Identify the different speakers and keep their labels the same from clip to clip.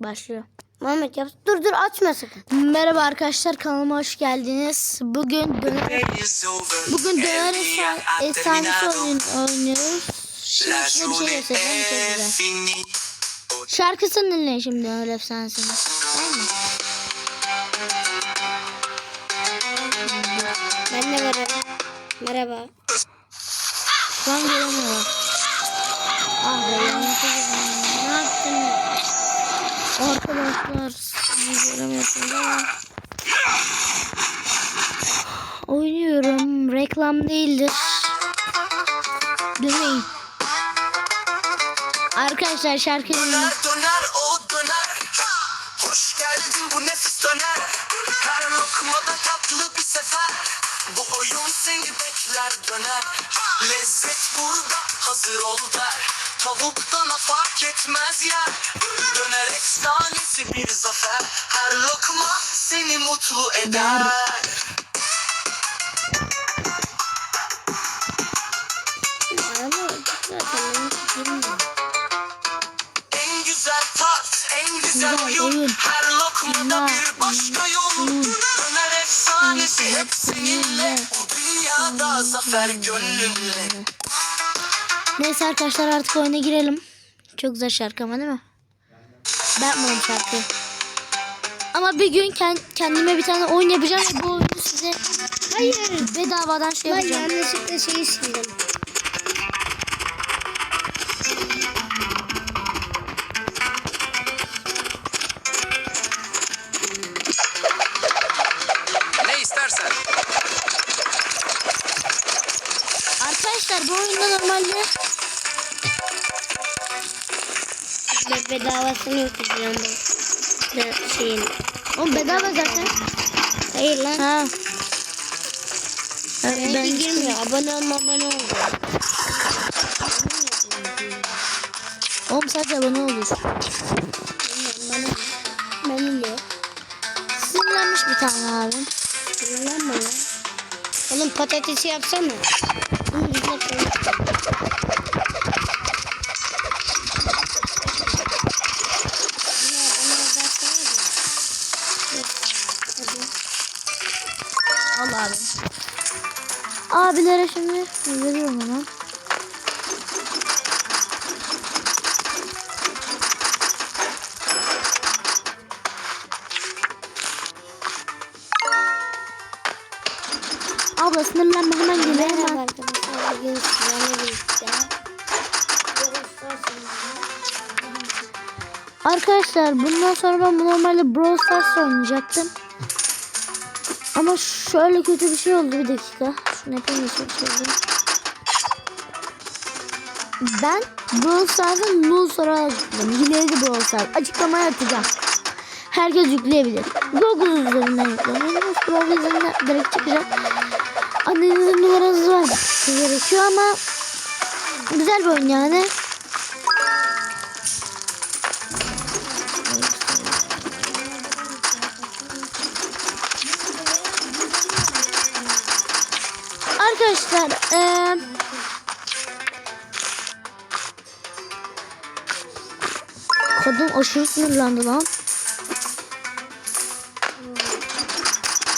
Speaker 1: Başlıyor.
Speaker 2: Muhammed yap. Dur dur açma sakın.
Speaker 1: Merhaba arkadaşlar kanalıma hoş geldiniz. Bugün döner, bugün döner efsa- efsanesi oyun oynuyoruz. Şimdi size bir şey göstereceğim çok güzel. Şarkısını dinleyin şimdi döner efsanesini. Mı?
Speaker 2: Ben de varım. Merhaba.
Speaker 1: Şu an göremiyorum. Reklam değildir. Dinleyin. Arkadaşlar şarkı dinleyin.
Speaker 3: Döner döner o döner. Hoş geldin bu nefis döner. Her lokmada tatlı bir sefer. Bu oyun seni bekler döner. Lezzet burada hazır ol der. Tavuktan fark etmez yer. Döner efsanesi bir zafer. Her lokma seni mutlu eder oyun. Her lokmada bir başka yol. Döner efsanesi hep seninle. Dünyada zafer gönlümle.
Speaker 1: Neyse arkadaşlar artık oyuna girelim. Çok güzel şarkı ama değil mi? Ben yapmadım şarkıyı. Ama bir gün kend- kendime bir tane oyun yapacağım ve bu oyunu size hayır bedavadan şey
Speaker 2: Ben
Speaker 1: yapacağım.
Speaker 2: yanlışlıkla şeyi sildim.
Speaker 1: Arkadaşlar bu oyunda normalde
Speaker 2: Ve bedavasını okuyacağım bu. Şeyin.
Speaker 1: o bedava zaten.
Speaker 2: Hayır lan.
Speaker 1: Ha. Ha,
Speaker 2: Ben
Speaker 1: ben
Speaker 2: girmiyor. Abone olma abone ol.
Speaker 1: Oğlum sadece abone olur.
Speaker 2: Benim de.
Speaker 1: Sinirlenmiş bir tane abim.
Speaker 2: Sinirlenme lan. Oğlum patatesi yapsana. Bunu güzel koy.
Speaker 1: Abim. Abilere şimdi veriyorum onu. Abla sinirlenme hemen
Speaker 2: Merhaba
Speaker 1: hemen.
Speaker 2: arkadaşlar. Bugün sizlerle birlikte.
Speaker 1: Arkadaşlar bundan sonra ben normalde Brawl Stars oynayacaktım. Ama şöyle kötü bir şey oldu bir dakika. Şunu yapayım bir şey. Ben Brawl Stars'ın Null sonra yükledim. Hileli Brawl Stars. Açıklamaya atacağım. Herkes yükleyebilir. Google üzerinden yükleyin. Brawl üzerinden direkt çıkacak. Annenizin numaranız var. Gerekiyor ama güzel bir oyun yani. Arkadaşlar eee Kadın aşırı sinirlendi lan.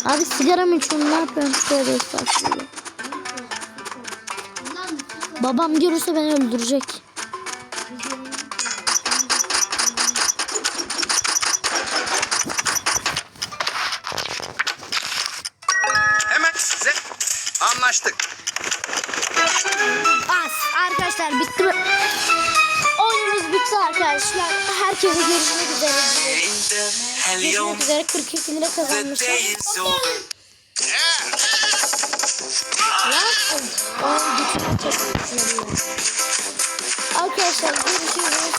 Speaker 1: Abi sigara mı içiyorsun ne estağfurullah. Babam görürse beni öldürecek.
Speaker 3: Hemen size anlaştık.
Speaker 1: Bas arkadaşlar bitti arkadaşlar. Herkese görüşmek üzere. Görüşmek üzere 42 lira kazanmışlar. Ne yaptın? Arkadaşlar görüşürüz.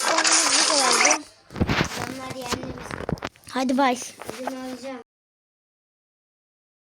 Speaker 1: Bu kadardı. Hadi bay.
Speaker 2: Bizim alacağım.